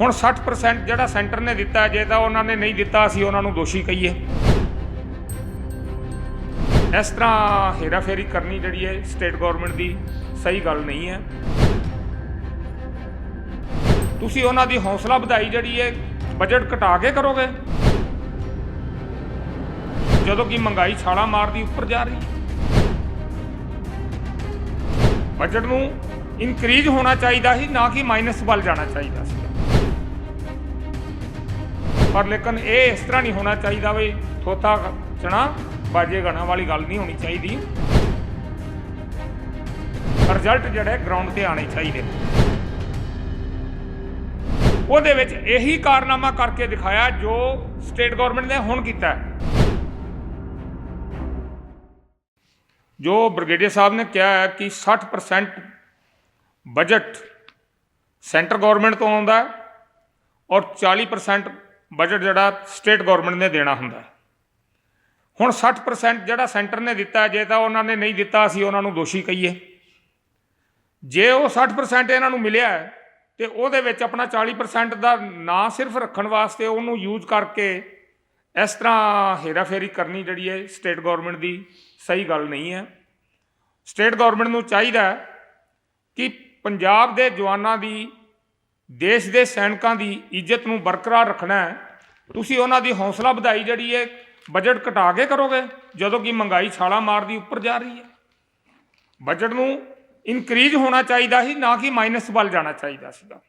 ਹੁਣ 60% ਜਿਹੜਾ ਸੈਂਟਰ ਨੇ ਦਿੱਤਾ ਜੇ ਤਾਂ ਉਹਨਾਂ ਨੇ ਨਹੀਂ ਦਿੱਤਾ, ਅਸੀਂ ਉਹਨਾਂ ਨੂੰ ਦੋਸ਼ੀ ਕਹੀਏ। ਇਸ ਤਰ੍ਹਾਂ ਹੇਰਾਫੇਰੀ ਕਰਨੀ ਜਿਹੜੀ ਹੈ, ਸਟੇਟ ਗਵਰਨਮੈਂਟ ਦੀ ਸਹੀ ਗੱਲ ਨਹੀਂ ਹੈ। ਤੁਸੀਂ ਉਹਨਾਂ ਦੀ ਹੌਸਲਾ ਵਧਾਈ ਜਿਹੜੀ ਹੈ ਬਜਟ ਘਟਾ ਕੇ ਕਰੋਗੇ? ਜਦੋਂ ਕਿ ਮਹਿੰਗਾਈ ਛਾਲਾ ਮਾਰਦੀ ਉੱਪਰ ਜਾ ਰਹੀ। ਬਜਟ ਨੂੰ ਇਨਕਰੀਜ਼ ਹੋਣਾ ਚਾਹੀਦਾ ਸੀ, ਨਾ ਕਿ ਮਾਈਨਸ ਵੱਲ ਜਾਣਾ ਚਾਹੀਦਾ ਸੀ। ਪਰ ਲੇਕਿਨ ਇਹ ਇਸ ਤਰ੍ਹਾਂ ਨਹੀਂ ਹੋਣਾ ਚਾਹੀਦਾ ਵੀ ਥੋਤਾ ਚਣਾ ਬਾਜੇ ਗਣਾ ਵਾਲੀ ਗੱਲ ਨਹੀਂ ਹੋਣੀ ਚਾਹੀਦੀ। ਰਿਜ਼ਲਟ ਜਿਹੜੇ ਗਰਾਊਂਡ ਤੇ ਆਣੇ ਚਾਹੀਦੇ। ਉਹਦੇ ਵਿੱਚ ਇਹੀ ਕਾਰਨਾਮਾ ਕਰਕੇ ਦਿਖਾਇਆ ਜੋ ਸਟੇਟ ਗਵਰਨਮੈਂਟ ਨੇ ਹੁਣ ਕੀਤਾ। ਹੈ ਜੋ ਬ੍ਰਿਗੇਡੀਅਰ ਸਾਹਿਬ ਨੇ ਕਿਹਾ ਹੈ ਕਿ 60% ਬਜਟ ਸੈਂਟਰ ਗਵਰਨਮੈਂਟ ਤੋਂ ਆਉਂਦਾ ਔਰ 40% ਬਜਟ ਜਿਹੜਾ ਸਟੇਟ ਗਵਰਨਮੈਂਟ ਨੇ ਦੇਣਾ ਹੁੰਦਾ। ਹੁਣ 60% ਜਿਹੜਾ ਸੈਂਟਰ ਨੇ ਦਿੱਤਾ, ਜੇ ਤਾਂ ਉਹਨਾਂ ਨੇ ਨਹੀਂ ਦਿੱਤਾ, ਅਸੀਂ ਉਹਨਾਂ ਨੂੰ ਦੋਸ਼ੀ ਕਹੀਏ। ਜੇ ਉਹ 60% ਇਹਨਾਂ ਨੂੰ ਮਿਲਿਆ ਹੈ, ਤੇ ਉਹਦੇ ਵਿੱਚ ਆਪਣਾ 40% ਦਾ ਨਾ ਸਿਰਫ ਰੱਖਣ ਵਾਸਤੇ ਉਹਨੂੰ ਯੂਜ਼ ਕਰਕੇ ਇਸ ਤਰ੍ਹਾਂ ਹੇਰਾਫੇਰੀ ਕਰਨੀ ਜਿਹੜੀ ਹੈ, ਸਟੇਟ ਗਵਰਨਮੈਂਟ ਦੀ ਸਹੀ ਗੱਲ ਨਹੀਂ ਹੈ। ਸਟੇਟ ਗਵਰਨਮੈਂਟ ਨੂੰ ਚਾਹੀਦਾ ਕਿ ਪੰਜਾਬ ਦੇ ਜਵਾਨਾਂ ਦੀ, ਦੇਸ਼ ਦੇ ਸੈਨਿਕਾਂ ਦੀ ਇੱਜ਼ਤ ਨੂੰ ਬਰਕਰਾਰ ਰੱਖਣਾ ਹੈ। ਤੁਸੀਂ ਉਹਨਾਂ ਦੀ ਹੌਸਲਾ ਵਧਾਈ ਜਿਹੜੀ ਹੈ ਬਜਟ ਘਟਾ ਕੇ ਕਰੋਗੇ, ਜਦੋਂ ਕਿ ਮਹਿੰਗਾਈ ਛਾਲਾ ਮਾਰਦੀ ਉੱਪਰ ਜਾ ਰਹੀ ਹੈ। ਬਜਟ ਨੂੰ ਇਨਕਰੀਜ਼ ਹੋਣਾ ਚਾਹੀਦਾ ਸੀ, ਨਾ ਕਿ ਮਾਈਨਸ ਵੱਲ ਜਾਣਾ ਚਾਹੀਦਾ ਸੀਗਾ।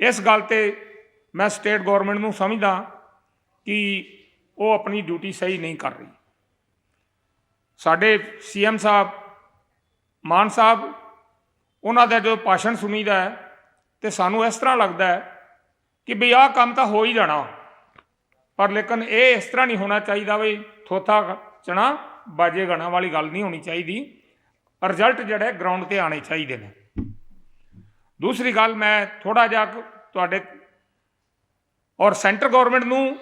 ਇਸ ਗੱਲ ਤੇ ਮੈਂ ਸਟੇਟ ਗਵਰਨਮੈਂਟ ਨੂੰ ਸਮਝਦਾ ਕਿ ਉਹ ਆਪਣੀ ਡਿਊਟੀ ਸਹੀ ਨਹੀਂ ਕਰ ਰਹੀ। ਸਾਡੇ ਸੀਐਮ ਸਾਹਿਬ, ਮਾਨ ਸਾਹਿਬ, ਉਹਨਾਂ ਦਾ ਜੋ ਭਾਸ਼ਣ ਸੁਣੀਦਾ ਹੈ, ਤੇ ਸਾਨੂੰ ਇਸ ਤਰ੍ਹਾਂ ਲੱਗਦਾ ਹੈ ਕਿ ਵੀ ਆਹ ਕੰਮ ਤਾਂ ਹੋ ਹੀ ਜਾਣਾ। ਪਰ ਲੇਕਿਨ ਇਹ ਇਸ ਤਰ੍ਹਾਂ ਨਹੀਂ ਹੋਣਾ ਚਾਹੀਦਾ ਵੀ ਥੋਥਾ ਚਣਾ ਬਾਜੇ ਗਣਾ ਵਾਲੀ ਗੱਲ ਨਹੀਂ ਹੋਣੀ ਚਾਹੀਦੀ। ਰਿਜ਼ਲਟ ਜਿਹੜੇ ਗਰਾਊਂਡ ਤੇ ਆਣੇ ਚਾਹੀਦੇ ਨੇ। ਦੂਸਰੀ ਗੱਲ ਮੈਂ ਥੋੜਾ ਜਿਹਾ ਤੁਹਾਡੇ ਔਰ ਸੈਂਟਰ ਗਵਰਨਮੈਂਟ ਨੂੰ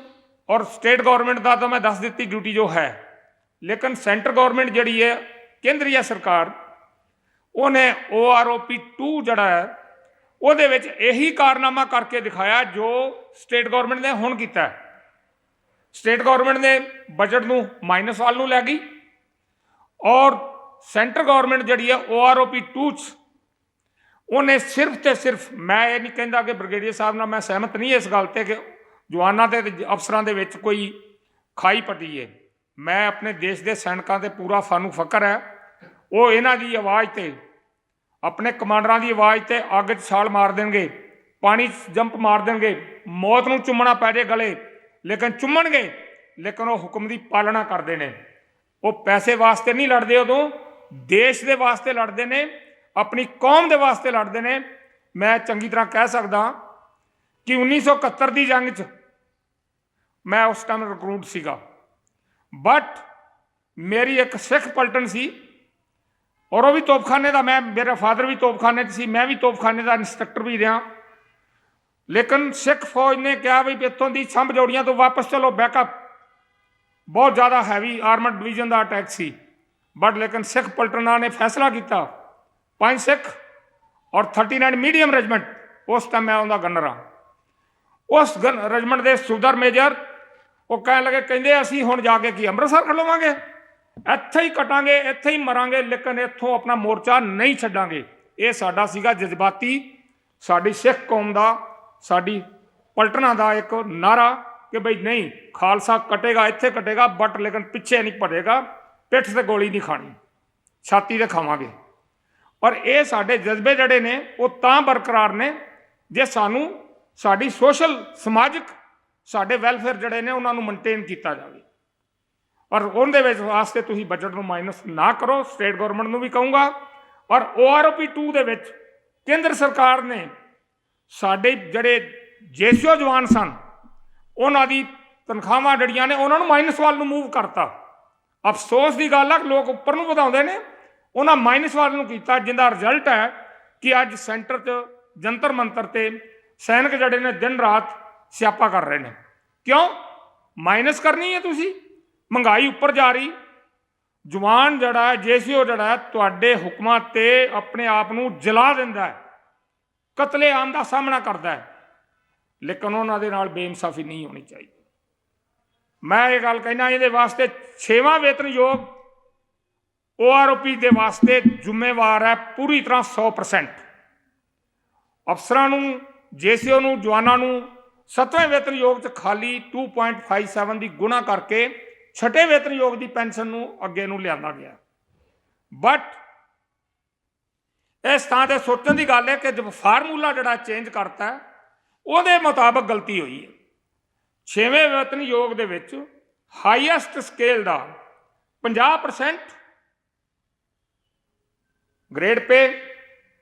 ਔਰ ਸਟੇਟ ਗਵਰਨਮੈਂਟ ਦਾ ਤਾਂ ਮੈਂ ਦੱਸ ਦਿੱਤੀ ਡਿਊਟੀ ਜੋ ਹੈ। ਲੇਕਿਨ ਸੈਂਟਰ ਗਵਰਨਮੈਂਟ ਜਿਹੜੀ ਹੈ ਕੇਂਦਰੀ ਸਰਕਾਰ, ਉਹਨੇ OROP 2 ਜਿਹੜਾ ਹੈ ਉਹਦੇ ਵਿੱਚ ਇਹੀ ਕਾਰਨਾਮਾ ਕਰਕੇ ਦਿਖਾਇਆ ਜੋ ਸਟੇਟ ਗਵਰਨਮੈਂਟ ਨੇ ਹੁਣ ਕੀਤਾ ਸਟੇਟ ਗਵਰਨਮੈਂਟ ਨੇ ਬਜਟ ਨੂੰ ਮਾਈਨਸ ਵੱਲ ਨੂੰ ਲੈ ਗਈ ਔਰ ਸੈਂਟਰ ਗਵਰਨਮੈਂਟ ਜਿਹੜੀ ਹੈ OROP 2 ਚ ਉਹਨੇ ਸਿਰਫ ਤੇ ਸਿਰਫ, ਮੈਂ ਇਹ ਨਹੀਂ ਕਹਿੰਦਾ ਕਿ ਬ੍ਰਿਗੇਡੀਅਰ ਸਾਹਿਬ ਨਾਲ ਮੈਂ ਸਹਿਮਤ ਨਹੀਂ ਇਸ ਗੱਲ ਤੇ ਕਿ ਜਵਾਨਾਂ ਤੇ ਤੇ ਅਫਸਰਾਂ ਦੇ ਵਿੱਚ ਕੋਈ ਖਾਈ ਪਟੀ ਹੈ ਮੈਂ ਆਪਣੇ ਦੇਸ਼ ਦੇ ਸੈਨਿਕਾਂ ਤੇ ਪੂਰਾ ਸਾਨੂੰ ਫਕਰ ਹੈ। ਉਹ ਇਹਨਾਂ ਦੀ ਆਵਾਜ਼ ਤੇ ਆਪਣੇ ਕਮਾਂਡਰਾਂ ਦੀ ਆਵਾਜ਼ ਤੇ ਅੱਗ 'ਚ ਛਾਲ ਮਾਰ ਦੇਣਗੇ, ਪਾਣੀ 'ਚ ਜੰਪ ਮਾਰ ਦੇਣਗੇ, ਮੌਤ ਨੂੰ ਚੁੰਮਣਾ ਪੈ ਜੇ ਗਲੇ, ਲੇਕਿਨ ਚੁੰਮਣਗੇ, ਲੇਕਿਨ ਉਹ ਹੁਕਮ ਦੀ ਪਾਲਣਾ ਕਰਦੇ ਨੇ। ਉਹ ਪੈਸੇ ਵਾਸਤੇ ਨਹੀਂ ਲੜਦੇ ਉਦੋਂ, ਦੇਸ਼ ਦੇ ਵਾਸਤੇ ਲੜਦੇ ਨੇ, ਆਪਣੀ ਕੌਮ ਦੇ ਵਾਸਤੇ ਲੜਦੇ ਨੇ। ਮੈਂ ਚੰਗੀ ਤਰ੍ਹਾਂ ਕਹਿ ਸਕਦਾ ਕਿ 1971 ਦੀ ਜੰਗ 'ਚ ਮੈਂ ਉਸ ਟਾਈਮ ਰਿਕਰੂਟ ਸੀਗਾ। ਬਟ ਮੇਰੀ ਇੱਕ ਸਿੱਖ ਪਲਟਨ ਸੀ ਔਰ ਉਹ ਵੀ ਤੋਪਖਾਨੇ ਦਾ, ਮੈਂ, ਮੇਰਾ ਫਾਦਰ ਵੀ ਤੋਪਖਾਨੇ 'ਚ ਸੀ, ਮੈਂ ਵੀ ਤੋਪਖਾਨੇ ਦਾ ਇੰਸਟ੍ਰਕਟਰ ਵੀ ਰਿਹਾ। ਲੇਕਿਨ ਸਿੱਖ ਫੌਜ ਨੇ ਕਿਹਾ ਵੀ ਇੱਥੋਂ ਦੀ ਸੰਭ ਜੋੜੀਆਂ ਤੋਂ ਵਾਪਸ ਚਲੋ ਬੈਕਅਪ ਬਹੁਤ ਜ਼ਿਆਦਾ ਹੈਵੀ ਆਰਮਡ ਡਿਵੀਜ਼ਨ ਦਾ ਅਟੈਕ ਸੀ। ਬਟ ਲੇਕਿਨ ਸਿੱਖ ਪਲਟਨਾਂ ਨੇ ਫੈਸਲਾ ਕੀਤਾ। ਪੰਜ ਸਿੱਖ ਔਰ 39 ਮੀਡੀਅਮ ਰੈਜੀਮੈਂਟ ਉਸ ਟਾਈਮ ਮੈਂ ਉਹਦਾ ਗਨਰ ਆ ਉਸ ਰੈਜੀਮੈਂਟ ਦੇ ਸੁਬਦਰ ਮੇਜਰ ਉਹ ਕਹਿਣ ਲੱਗੇ, ਕਹਿੰਦੇ ਅਸੀਂ ਹੁਣ ਜਾ ਕੇ ਕੀ ਅੰਮ੍ਰਿਤਸਰ ਖਲੋਵਾਂਗੇ ਇੱਥੇ ਹੀ ਕਟਾਂਗੇ, ਇੱਥੇ ਹੀ ਮਰਾਂਗੇ, ਲੇਕਿਨ ਇੱਥੋਂ ਆਪਣਾ ਮੋਰਚਾ ਨਹੀਂ ਛੱਡਾਂਗੇ। ਇਹ ਸਾਡਾ ਸੀਗਾ ਜਜ਼ਬਾਤੀ, ਸਾਡੀ ਸਿੱਖ ਕੌਮ ਦਾ, ਸਾਡੀ ਪਲਟਣਾ ਦਾ ਇੱਕ ਨਾਰਾ ਕਿ ਬਈ ਨਹੀਂ, ਖਾਲਸਾ ਕਟੇਗਾ, ਇੱਥੇ ਕਟੇਗਾ, ਬਟ ਲੇਕਿਨ ਪਿੱਛੇ ਨਹੀਂ ਭਟੇਗਾ ਪਿੱਠ ਤੇ ਗੋਲੀ ਨਹੀਂ ਖਾਣੀ, ਛਾਤੀ ਤੇ ਖਾਵਾਂਗੇ। ਔਰ ਇਹ ਸਾਡੇ ਜਜ਼ਬੇ ਜਿਹੜੇ ਨੇ, ਉਹ ਤਾਂ ਬਰਕਰਾਰ ਨੇ, ਜੇ ਸਾਨੂੰ ਸਾਡੀ ਸੋਸ਼ਲ, ਸਮਾਜਿਕ, ਸਾਡੇ ਵੈਲਫੇਅਰ ਜਿਹੜੇ ਨੇ, ਉਹਨਾਂ ਨੂੰ ਮੇਨਟੇਨ ਕੀਤਾ ਜਾਵੇ। ਔਰ ਉਹਦੇ ਵਿੱਚ ਵਾਸਤੇ ਤੁਸੀਂ ਬਜਟ ਨੂੰ ਮਾਈਨਸ ਨਾ ਕਰੋ ਸਟੇਟ ਗਵਰਨਮੈਂਟ ਨੂੰ ਵੀ ਕਹੂੰਗਾ। ਔਰ OROP 2 ਦੇ ਵਿੱਚ ਕੇਂਦਰ ਸਰਕਾਰ ਨੇ ਸਾਡੇ ਜਿਹੜੇ ਜੇਸੀਓ ਜਵਾਨ ਸਨ, ਉਹਨਾਂ ਦੀ ਤਨਖਾਹਾਂ ਜਿਹੜੀਆਂ ਨੇ ਉਹਨਾਂ ਨੂੰ ਮਾਈਨਸ ਵੱਲ ਨੂੰ ਮੂਵ ਕਰਤਾ। ਅਫਸੋਸ ਦੀ ਗੱਲ ਆ, ਲੋਕ ਉੱਪਰ ਨੂੰ ਵਧਾਉਂਦੇ ਨੇ। ਉਹਨਾਂ ਮਾਈਨਸ ਵੱਲ ਨੂੰ ਕੀਤਾ, ਜਿੰਦਾ ਰਿਜ਼ਲਟ ਹੈ ਕਿ ਅੱਜ ਸੈਂਟਰ 'ਚ ਜੰਤਰ ਮੰਤਰ ਤੇ ਸੈਨਿਕ ਜਿਹੜੇ ਨੇ ਦਿਨ ਰਾਤ ਸਿਆਪਾ ਕਰ ਰਹੇ ਨੇ। ਕਿਉਂ? ਮਾਈਨਸ ਕਰਨੀ ਹੈ ਤੁਸੀਂ। ਮਹਿੰਗਾਈ ਉੱਪਰ ਜਾ ਰਹੀ। ਜਵਾਨ ਜਿਹੜਾ ਹੈ, ਜੇਸੀਓ ਜਿਹੜਾ ਤੁਹਾਡੇ ਹੁਕਮਾਂ ਤੇ ਆਪਣੇ ਆਪ ਨੂੰ ਜਲਾ ਦਿੰਦਾ ਹੈ। ਕਤਲੇਆਮ ਦਾ ਸਾਹਮਣਾ ਕਰਦਾ ਹੈ। ਲੇਕਿਨ ਉਹਨਾਂ ਦੇ ਨਾਲ ਬੇਇਨਸਾਫੀ ਨਹੀਂ ਹੋਣੀ ਚਾਹੀਦੀ। ਮੈਂ ਇਹ ਗੱਲ ਕਹਿਣਾ ਇਹਦੇ ਵਾਸਤੇ 6ਵਾਂ ਵੇਤਨਯੋਗ ਓਆਰਓਪੀ ਦੇ ਵਾਸਤੇ ਜ਼ਿੰਮੇਵਾਰ ਹੈ ਪੂਰੀ ਤਰ੍ਹਾਂ 100% ਅਫਸਰਾਂ ਨੂੰ, ਜੇਸੀਓ ਨੂੰ, ਜਵਾਨਾਂ ਨੂੰ ਸੱਤਵੇਂ ਵੇਤਨਯੋਗ ਚ ਖਾਲੀ 2.57 ਦੀ ਗੁਣਾ ਕਰਕੇ ਛੱਟੇ ਵੇਤਨ ਯੋਗ ਦੀ ਪੈਨਸ਼ਨ ਨੂੰ ਅੱਗੇ ਨੂੰ ਲਿਆਂਦਾ ਗਿਆ। ਬਟ ਇਸ ਥਾਂ ਤੇ ਸੋਚਣ ਦੀ ਗੱਲ ਹੈ ਕਿ ਜਦ ਫਾਰਮੂਲਾ ਜਿਹੜਾ ਚੇਂਜ ਕਰਤਾ, ਉਹਦੇ ਮੁਤਾਬਕ ਗਲਤੀ ਹੋਈ ਹੈ। ਛੇਵੇਂ ਵੇਤਨ ਯੋਗ ਦੇ ਵਿੱਚ ਹਾਈਐਸਟ ਸਕੇਲ ਦਾ 50% grade pay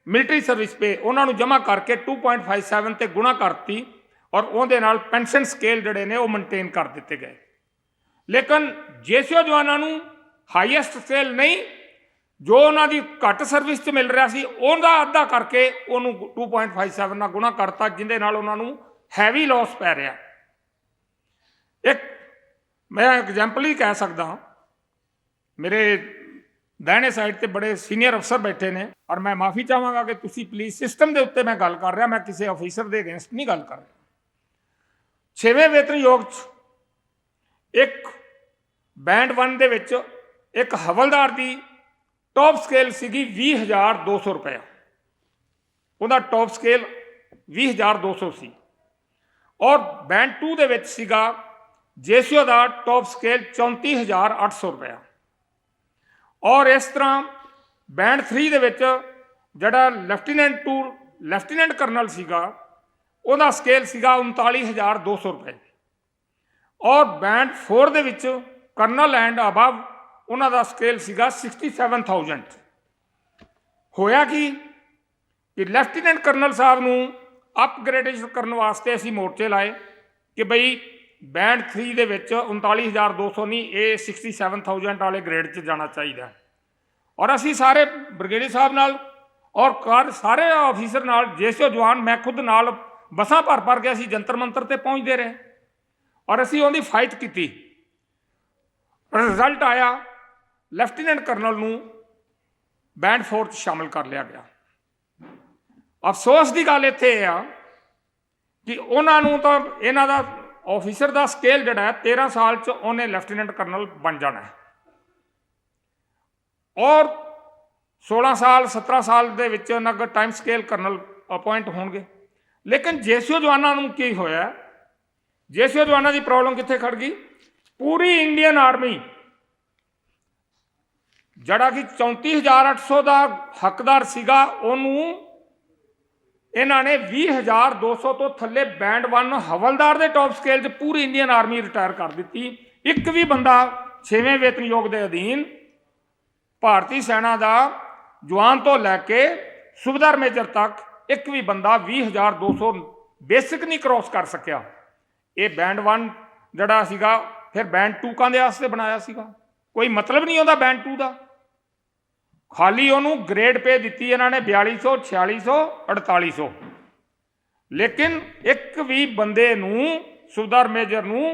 military service pay ਉਹਨਾਂ ਨੂੰ ਜਮ੍ਹਾਂ ਕਰਕੇ 2.57 ਤੇ ਗੁਣਾ ਕਰਤੀ ਔਰ ਉਹਦੇ ਨਾਲ ਪੈਨਸ਼ਨ ਸਕੇਲ ਜਿਹੜੇ ਨੇ ਉਹ ਮੇਨਟੇਨ ਕਰ ਦਿੱਤੇ ਗਏ। ਲੇਕਿਨ ਜੇਸੀਓ ਜਵਾਨਾਂ ਨੂੰ ਹਾਈਐਸਟ ਸੇਲ ਨਹੀਂ, ਜੋ ਉਹਨਾਂ ਦੀ ਘੱਟ ਸਰਵਿਸ 'ਚ ਮਿਲ ਰਿਹਾ ਸੀ, ਉਹਦਾ ਅੱਧਾ ਕਰਕੇ ਉਹਨੂੰ 2.57 ਨਾਲ ਗੁਣਾ ਕਰਤਾ, ਜਿੰਦੇ ਨਾਲ ਉਹਨਾਂ ਨੂੰ ਹੈਵੀ ਲਾਸ ਪੈ ਰਿਹਾ। ਇੱਕ ਮੈਂ ਐਗਜ਼ਾਮਪਲ ਹੀ ਕਹਿ ਸਕਦਾ ਹਾਂ। ਮੇਰੇ ਦਾਹਿਨੇ ਸਾਈਡ ਤੇ ਬੜੇ ਸੀਨੀਅਰ ਅਫਸਰ ਬੈਠੇ ਨੇ, ਔਰ ਮੈਂ ਮਾਫੀ ਚਾਹਾਂਗਾ ਕਿ ਤੁਸੀਂ ਪਲੀਜ਼ ਸਿਸਟਮ ਦੇ ਉੱਤੇ ਮੈਂ ਗੱਲ ਕਰ ਰਿਹਾ, ਮੈਂ ਕਿਸੇ ਅਫੀਸਰ ਦੇ ਅਗੇਂਸਟ ਨਹੀਂ ਗੱਲ ਕਰ ਰਿਹਾ। ਛੇਵੇਂ ਵੇਤਨਯੋਗ 'ਚ ਇੱਕ ਬੈਂਡ 1 ਦੇ ਵਿੱਚ ਇੱਕ ਹਵਲਦਾਰ ਦੀ ਟੌਪ ਸਕੇਲ ਸੀਗੀ 20200 ਰੁਪਏ ਉਹਦਾ ਟੌਪ ਸਕੇਲ 20200 ਸੀ ਔਰ ਬੈਂਡ 2 ਦੇ ਵਿੱਚ ਸੀਗਾ ਜੇਸੀਓ ਦਾ ਟੌਪ ਸਕੇਲ 34800 ਰੁਪਏ ਔਰ ਇਸ ਤਰ੍ਹਾਂ ਬੈਂਡ 3 ਦੇ ਵਿੱਚ ਜਿਹੜਾ ਲੈਫਟੀਨੈਂਟ ਟੂ ਲੈਫਟੀਨੈਂਟ ਕਰਨਲ ਸੀਗਾ, ਉਹਦਾ ਸਕੇਲ ਸੀਗਾ 39200 ਰੁਪਏ। ਔਰ ਬੈਂਡ 4 ਦੇ ਵਿੱਚ ਕਰਨਲ ਐਂਡ ਅਬਵ ਉਹਨਾਂ ਦਾ ਸਕੇਲ ਸੀਗਾ 67000 ਹੋਇਆ ਕੀ? ਕਿ ਲੈਫਟੀਨੈਂਟ ਕਰਨਲ ਸਾਹਿਬ ਨੂੰ ਅਪਗ੍ਰੇਡੇਸ਼ਨ ਕਰਨ ਵਾਸਤੇ ਅਸੀਂ ਮੋਰਚੇ ਲਾਏ ਕਿ ਬਈ ਬੈਂਡ 3 ਦੇ ਵਿੱਚ 39200 ਨਹੀਂ ਇਹ 67000 ਵਾਲੇ ਗ੍ਰੇਡ 'ਚ ਜਾਣਾ ਚਾਹੀਦਾ। ਔਰ ਅਸੀਂ ਸਾਰੇ ਬ੍ਰਿਗੇਡੀ ਸਾਹਿਬ ਨਾਲ ਔਰ ਕਾਰ ਸਾਰੇ ਆਫੀਸਰ ਨਾਲ, ਜੇਸੋ ਜਵਾਨ, ਮੈਂ ਖੁਦ ਨਾਲ ਬੱਸਾਂ ਭਰ ਭਰ ਕੇ ਅਸੀਂ ਜੰਤਰ ਮੰਤਰ ਤੇ ਪਹੁੰਚਦੇ ਰਹੇ। ਔਰ ਅਸੀਂ ਉਹਦੀ ਫਾਈਟ ਕੀਤੀ। ਰਿਜ਼ਲਟ ਆਇਆ ਲੈਫਟੀਨੈਂਟ ਕਰਨਲ ਨੂੰ ਬੈਂਡ ਫੋਰਸ ਚ ਸ਼ਾਮਲ ਕਰ ਲਿਆ ਗਿਆ। ਅਫਸੋਸ ਦੀ ਗੱਲ ਇੱਥੇ ਇਹ ਆ ਕਿ ਉਹਨਾਂ ਨੂੰ ਤਾਂ ਇਹਨਾਂ ਦਾ ਆਫੀਸਰ ਦਾ ਸਕੇਲ ਜਿਹੜਾ ਹੈ 13 ਸਾਲ ਚ ਉਹਨੇ ਲੈਫਟੀਨੈਂਟ ਕਰਨਲ ਬਣ ਜਾਣਾ ਹੈ। ਔਰ 16 ਸਾਲ 17 ਸਾਲ ਦੇ ਵਿੱਚ ਉਹਨਾਂ ਦਾ ਟਾਈਮ ਸਕੇਲ ਕਰਨਲ ਅਪਾਇੰਟ ਹੋਣਗੇ। ਲੇਕਿਨ ਜੇਸੀਓ ਜਵਾਨਾਂ ਨੂੰ ਕੀ ਹੋਇਆ? ਜੇਸੀਓ ਜਵਾਨਾਂ ਦੀ ਪ੍ਰੋਬਲਮ ਕਿੱਥੇ ਖੜ ਗਈ? ਪੂਰੀ ਇੰਡੀਅਨ ਆਰਮੀ, ਜਿਹੜਾ ਕਿ 34800 ਦਾ ਹੱਕਦਾਰ ਸੀਗਾ, ਉਹਨੂੰ ਇਹਨਾਂ ਨੇ 20200 ਤੋਂ ਥੱਲੇ ਬੈਂਡ 1 ਹਵਲਦਾਰ ਦੇ ਟੌਪ ਸਕੇਲ 'ਚ ਪੂਰੀ ਇੰਡੀਅਨ ਆਰਮੀ ਰਿਟਾਇਰ ਕਰ ਦਿੱਤੀ। ਇੱਕ ਵੀ ਬੰਦਾ 6ਵੇਂ ਵੇਤਨਯੋਗ ਦੇ ਅਧੀਨ ਭਾਰਤੀ ਸੈਨਾ ਦਾ ਜਵਾਨ ਤੋਂ ਲੈ ਕੇ ਸੁਬੇਦਾਰ ਮੇਜਰ ਤੱਕ ਇੱਕ ਵੀ ਬੰਦਾ 20200 ਬੇਸਿਕ ਨਹੀਂ ਕ੍ਰੋਸ ਕਰ ਸਕਿਆ। ਇਹ ਬੈਂਡ 1 ਜਿਹੜਾ ਸੀਗਾ, ਫਿਰ ਬੈਂਡ 2 ਕਾਂਦੇ ਵਾਸਤੇ ਬਣਾਇਆ ਸੀਗਾ? ਕੋਈ ਮਤਲਬ ਨਹੀਂ ਉਹਦਾ ਬੈਂਡ 2 ਦਾ। ਖਾਲੀ ਉਹਨੂੰ ਗ੍ਰੇਡ ਪੇ ਦਿੱਤੀ ਇਹਨਾਂ ਨੇ 4200 4600 4800 ਲੇਕਿਨ ਇੱਕ ਵੀ ਬੰਦੇ ਨੂੰ ਸੁਬੇਦਾਰ ਮੇਜਰ ਨੂੰ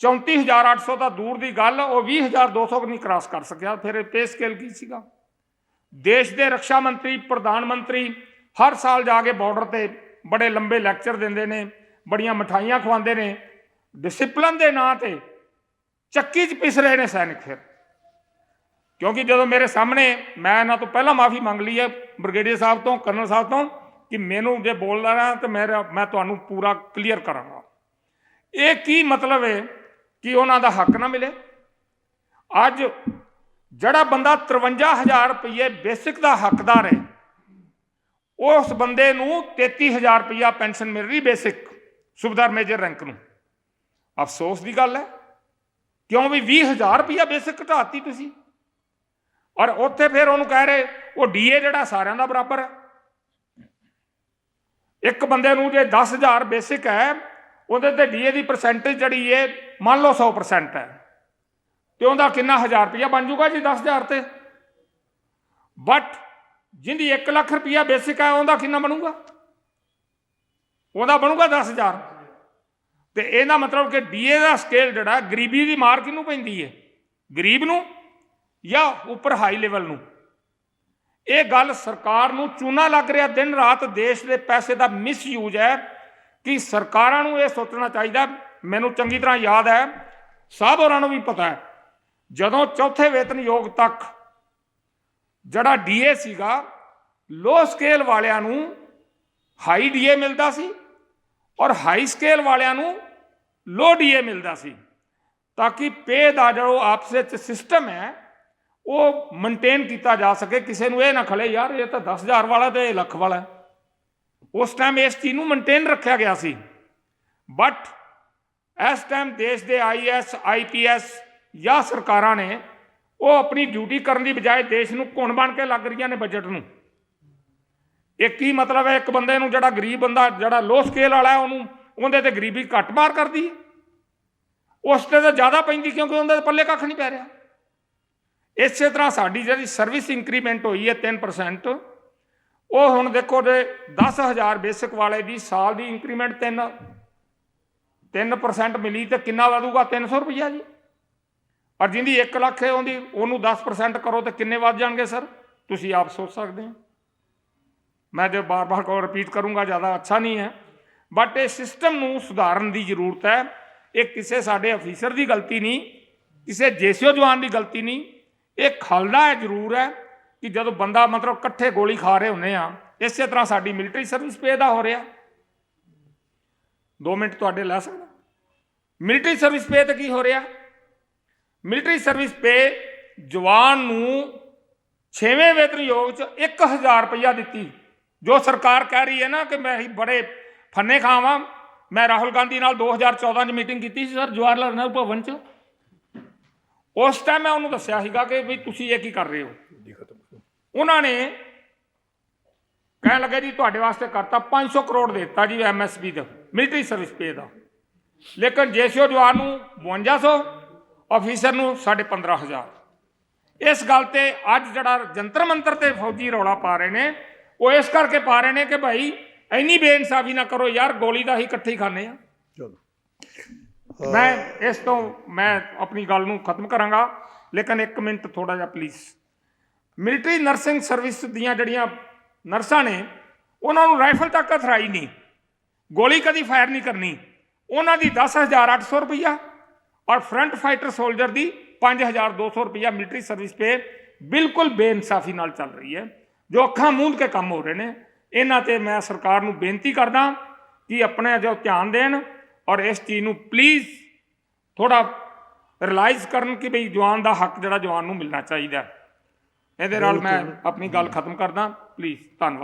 34800 ਤਾਂ ਦੂਰ ਦੀ ਗੱਲ, ਉਹ 20200 ਨਹੀਂ ਕ੍ਰਾਸ ਕਰ ਸਕਿਆ। ਫਿਰ ਇਹ ਪੇ ਸਕੇਲ ਕੀ ਸੀਗਾ? ਦੇਸ਼ ਦੇ ਰੱਖਿਆ ਮੰਤਰੀ, ਪ੍ਰਧਾਨ ਮੰਤਰੀ ਹਰ ਸਾਲ ਜਾ ਕੇ ਬਾਰਡਰ ਤੇ ਬੜੇ ਲੰਬੇ ਲੈਕਚਰ ਦਿੰਦੇ ਨੇ। ਬੜੀਆਂ ਮਠਾਈਆਂ ਖਵਾਉਂਦੇ ਨੇ ਡਿਸਪਲਨ ਦੇ ਨਾਂ ਤੇ ਚੱਕੀ 'ਚ ਪਿਸ ਰਹੇ ਨੇ ਸੈਨਿਕ ਫਿਰ। ਕਿਉਂਕਿ ਜਦੋਂ ਮੇਰੇ ਸਾਹਮਣੇ ਮੈਂ ਇਹਨਾਂ ਤੋਂ ਪਹਿਲਾਂ ਮਾਫੀ ਮੰਗ ਲਈ ਹੈ, ਬ੍ਰਿਗੇਡੀਅਰ ਸਾਹਿਬ ਤੋਂ, ਕਰਨਲ ਸਾਹਿਬ ਤੋਂ, ਕਿ ਮੈਨੂੰ ਜੇ ਬੋਲਦਾ ਨਾ ਤਾਂ ਮੇਰਾ, ਮੈਂ ਤੁਹਾਨੂੰ ਪੂਰਾ ਕਲੀਅਰ ਕਰਾਂਗਾ। ਇਹ ਕੀ ਮਤਲਬ ਹੈ ਕਿ ਉਹਨਾਂ ਦਾ ਹੱਕ ਨਾ ਮਿਲੇ? ਅੱਜ ਜਿਹੜਾ ਬੰਦਾ 53000 ਰੁਪਏ ਬੇਸਿਕ ਦਾ ਹੱਕਦਾਰ ਹੈ, ਉਸ ਬੰਦੇ ਨੂੰ 33000 ਰੁਪਇਆ ਪੈਨਸ਼ਨ ਮਿਲ ਰਹੀ ਬੇਸਿਕ। ਸੁਬੇਦਾਰ ਮੇਜਰ ਰੈਂਕ ਨੂੰ। ਅਫਸੋਸ ਦੀ ਗੱਲ ਹੈ। ਕਿਉਂ ਵੀ 20000 ਰੁਪਇਆ ਬੇਸਿਕ ਘਟਾਤੀ ਤੁਸੀਂ? ਔਰ ਉੱਥੇ ਫਿਰ ਉਹਨੂੰ ਕਹਿ ਰਹੇ, ਉਹ ਡੀਏ ਜਿਹੜਾ ਸਾਰਿਆਂ ਦਾ ਬਰਾਬਰ ਹੈ। ਇੱਕ ਬੰਦੇ ਨੂੰ ਜੇ 10000 ਬੇਸਿਕ ਹੈ, ਉਹਦੇ ਤੇ ਡੀਏ ਦੀ ਪਰਸੈਂਟੇਜ ਜਿਹੜੀ ਹੈ ਮੰਨ ਲਓ 100% ਹੈ। ਤੇ ਉਹਦਾ ਕਿੰਨਾ 1000 ਰੁਪਇਆ ਬਣ ਜਾਊਗਾ ਜੀ 10000 ਤੇ? ਬਟ ਜਿੰਦੀ 1 ਲੱਖ ਰੁਪਇਆ ਬੇਸਿਕ ਹੈ, ਉਹਦਾ ਕਿੰਨਾ ਬਣੂਗਾ? ਉਹਦਾ ਬਣੂਗਾ 10000 ਤੇ ਇਹਦਾ ਮਤਲਬ ਕਿ ਡੀਏ ਦਾ ਸਕੇਲ ਜਿਹੜਾ, ਗਰੀਬੀ ਦੀ ਮਾਰ ਕਿਹਨੂੰ ਪੈਂਦੀ ਹੈ ਗਰੀਬ ਨੂੰ ਜਾਂ ਉੱਪਰ ਹਾਈ ਲੈਵਲ ਨੂੰ? ਇਹ ਗੱਲ ਸਰਕਾਰ ਨੂੰ ਚੂਨਾ ਲੱਗ ਰਿਹਾ। ਦਿਨ ਰਾਤ ਦੇਸ਼ ਦੇ ਪੈਸੇ ਦਾ ਮਿਸਯੂਜ਼ ਹੈ ਕਿ ਸਰਕਾਰਾਂ ਨੂੰ ਇਹ ਸੋਚਣਾ ਚਾਹੀਦਾ। ਮੈਨੂੰ ਚੰਗੀ ਤਰ੍ਹਾਂ ਯਾਦ ਹੈ, ਸਭ ਹੋਰਾਂ ਨੂੰ ਵੀ ਪਤਾ ਹੈ, ਜਦੋਂ ਚੌਥੇ ਵੇਤਨ ਯੋਗ ਤੱਕ ਜਿਹੜਾ ਡੀਏ ਸੀਗਾ ਲੋ ਸਕੇਲ ਵਾਲਿਆਂ ਨੂੰ ਹਾਈ ਡੀਏ ਮਿਲਦਾ ਸੀ। ਔਰ ਹਾਈ ਸਕੇਲ ਵਾਲਿਆਂ ਨੂੰ ਲੋ ਡੀਏ ਮਿਲਦਾ ਸੀ, ਤਾਂ ਕਿ ਪੇ ਦਾ ਜੋ ਆਪਸ ਵਿੱਚ ਸਿਸਟਮ ਹੈ, ਉਹ ਮੇਨਟੇਨ ਕੀਤਾ ਜਾ ਸਕੇ, ਕਿਸੇ ਨੂੰ ਇਹ ਨਾ ਖਲੇ, ਯਾਰ, ਇਹ ਤਾਂ 10000 ਵਾਲਾ ਤੇ ਇਹ ਲੱਖ ਵਾਲਾ ਉਸ ਟਾਈਮ ਇਸ ਚੀਜ਼ ਨੂੰ ਮੇਨਟੇਨ ਰੱਖਿਆ ਗਿਆ ਸੀ। ਬਟ ਇਸ ਟਾਈਮ ਦੇਸ਼ ਦੇ ਆਈਐਸ ਆਈਪੀਐਸ ਜਾਂ ਸਰਕਾਰਾਂ ਨੇ ਉਹ ਆਪਣੀ ਡਿਊਟੀ ਕਰਨ ਦੀ ਬਜਾਏ ਦੇਸ਼ ਨੂੰ ਘੁਣ ਬਣ ਕੇ ਲੱਗ ਰਹੀਆਂ ਨੇ ਬਜਟ ਨੂੰ। ਇਹ ਕੀ ਮਤਲਬ ਹੈ, ਇੱਕ ਬੰਦੇ ਨੂੰ ਜਿਹੜਾ ਗਰੀਬ ਬੰਦਾ, ਜਿਹੜਾ ਲੋ ਸਕੇਲ ਵਾਲਾ ਉਹਨੂੰ ਉਹਦੇ ਤੇ ਗਰੀਬੀ ਘੱਟ ਮਾਰ ਕਰਦੀ ਹੈ। ਉਸ ਤੇ ਤਾਂ ਜ਼ਿਆਦਾ ਪੈਂਦੀ ਕਿਉਂਕਿ ਉਹਦੇ ਪੱਲੇ ਕੱਖ ਨਹੀਂ ਪੈ ਰਿਹਾ। ਇਸੇ ਤਰ੍ਹਾਂ ਸਾਡੀ ਜਿਹੜੀ ਸਰਵਿਸ ਇਨਕਰੀਮੈਂਟ ਹੋਈ ਹੈ 3% ਉਹ ਹੁਣ ਦੇਖੋ ਜੇ 10000 ਬੇਸਿਕ ਵਾਲੇ ਦੀ ਸਾਲ ਦੀ ਇਨਕਰੀਮੈਂਟ 3 3% ਮਿਲੀ ਤੇ ਕਿੰਨਾ ਵਧੂਗਾ? 300 ਰੁਪਈਆ ਜੀ। ਔਰ ਜਿੰਦੀ 1 ਲੱਖ ਹੈ, ਉਹਦੀ, ਉਹਨੂੰ 10% ਕਰੋ ਤੇ ਕਿੰਨੇ ਵੱਧ ਜਾਣਗੇ ਸਰ? ਤੁਸੀਂ ਆਪ ਸੋਚ ਸਕਦੇ ਹੋ। ਮੈਂ ਜੇ ਬਾਰ-ਬਾਰ ਕੋ ਰਿਪੀਟ ਕਰੂੰਗਾ, ਜ਼ਿਆਦਾ ਅੱਛਾ ਨਹੀਂ ਹੈ। ਬਟ ਇਹ ਸਿਸਟਮ ਨੂੰ ਸੁਧਾਰਨ ਦੀ ਜ਼ਰੂਰਤ ਹੈ। ਇਹ ਕਿਸੇ ਸਾਡੇ ਅਫੀਸਰ ਦੀ ਗਲਤੀ ਨਹੀਂ, ਕਿਸੇ ਜੇਸੀਓ ਜਵਾਨ ਦੀ ਗਲਤੀ ਨਹੀਂ। ਇਹ ਖਲਦਾ ਹੈ, ਜ਼ਰੂਰ ਹੈ ਕਿ ਜਦੋਂ ਬੰਦਾ ਮਤਲਬ ਇਕੱਠੇ ਗੋਲੀ ਖਾ ਰਹੇ ਹੁੰਨੇ ਆ, ਇਸੇ ਤਰ੍ਹਾਂ ਸਾਡੀ ਮਿਲਟਰੀ ਸਰਵਿਸ ਪੇ ਦਾ ਹੋ ਰਿਹਾ। 2 ਮਿੰਟ ਤੁਹਾਡੇ ਲੈ ਸਕਦਾ। ਮਿਲਟਰੀ ਸਰਵਿਸ ਪੇ ਤੇ ਕੀ ਹੋ ਰਿਹਾ? ਮਿਲਟਰੀ ਸਰਵਿਸ ਪੇ ਜਵਾਨ ਨੂੰ 6ਵੇਂ ਵੇਤਨਯੋਗ ਚ 1000 ਰੁਪਇਆ ਦਿੱਤੀ। ਜੋ ਸਰਕਾਰ ਕਹਿ ਰਹੀ ਹੈ ਨਾ ਕਿ ਮੈਂ ਹੀ ਬੜੇ ਫੰਨੇ ਖਾਵਾਂ, ਮੈਂ ਰਾਹੁਲ ਗਾਂਧੀ ਨਾਲ 2014 ਚ ਮੀਟਿੰਗ ਕੀਤੀ ਸੀ ਸਰ ਜਵਾਹਰ ਲਾਲ ਨਹਿਰੂ ਭਵਨ ਚ। ਉਸ ਟਾਈਮ ਮੈਂ ਉਹਨੂੰ ਦੱਸਿਆ ਸੀਗਾ ਕਿ ਵੀ ਤੁਸੀਂ ਇਹ ਕੀ ਕਰ ਰਹੇ ਹੋ? ਉਹਨਾਂ ਨੇ ਕਹਿਣ ਲੱਗੇ ਜੀ, ਤੁਹਾਡੇ ਵਾਸਤੇ ਕਰਤਾ 500 ਕਰੋੜ ਦੇ ਦਿੱਤਾ ਜੀ ਐਮਐਸਪੀ ਦਾ ਮਿਲਟਰੀ ਸਰਵਿਸ ਪੇ ਦਾ। ਲੇਕਿਨ ਜੇਸੀਓ ਜਵਾਨ ਨੂੰ 5200 ਅਫੀਸਰ ਨੂੰ 15000 ਇਸ ਗੱਲ ਤੇ ਅੱਜ ਜਿਹੜਾ ਜੰਤਰ ਮੰਤਰ ਤੇ ਫੌਜੀ ਰੌਲਾ ਪਾ ਰਹੇ ਨੇ ਉਹ ਇਸ ਕਰਕੇ ਪਾ ਰਹੇ ਨੇ ਕਿ ਭਾਈ ਇੰਨੀ ਬੇਇਨਸਾਫੀ ਨਾ ਕਰੋ ਯਾਰ ਗੋਲੀ ਦਾ ਹੀ ਇਕੱਠੇ ਹੀ ਖਾਣੇ ਆ। ਚਲੋ। ਮੈਂ ਇਸ ਤੋਂ ਮੈਂ ਆਪਣੀ ਗੱਲ ਨੂੰ ਖਤਮ ਕਰਾਂਗਾ ਲੇਕਿਨ 1 ਮਿੰਟ ਥੋੜਾ ਜਿਹਾ ਪਲੀਜ਼ ਮਿਲਟਰੀ ਨਰਸਿੰਗ ਸਰਵਿਸ ਦੀਆਂ ਜਿਹੜੀਆਂ ਨਰਸਾਂ ਨੇ ਉਹਨਾਂ ਨੂੰ ਰਾਈਫਲ ਤੱਕ ਹਥਰਾਈ ਨਹੀਂ। ਗੋਲੀ ਕਦੀ ਫਾਇਰ ਨਹੀਂ ਕਰਨੀ। ਉਹਨਾਂ ਦੀ 10800 ਰੁਪਈਆ ਔਰ ਫਰੰਟ ਫਾਈਟਰ ਸੋਲਜਰ ਦੀ 5200 ਰੁਪਈਆ ਮਿਲਟਰੀ ਸਰਵਿਸ ਪੇ ਬਿਲਕੁਲ ਬੇਇਨਸਾਫੀ ਨਾਲ ਚੱਲ ਰਹੀ ਹੈ। ਜੋ ਅੱਖਾਂ ਮੂੰਦ ਕੇ ਕੰਮ ਹੋ ਰਹੇ ਨੇ ਇਹਨਾਂ ਤੇ ਮੈਂ ਸਰਕਾਰ ਨੂੰ ਬੇਨਤੀ ਕਰਦਾ ਕਿ ਆਪਣੇ ਜੋ ਧਿਆਨ ਦੇਣ ਔਰ ਇਸ ਚੀਜ਼ ਨੂੰ ਪਲੀਜ਼ ਥੋੜਾ ਰਿਅਲਾਈਜ਼ ਕਰਨ ਕਿ ਬਈ ਜਵਾਨ ਦਾ ਹੱਕ ਜਿਹੜਾ ਜਵਾਨ ਨੂੰ ਮਿਲਣਾ ਚਾਹੀਦਾ। ਇਹਦੇ ਨਾਲ ਮੈਂ ਆਪਣੀ ਗੱਲ ਖਤਮ ਕਰਦਾ। ਪਲੀਜ਼ ਧੰਨਵਾਦ।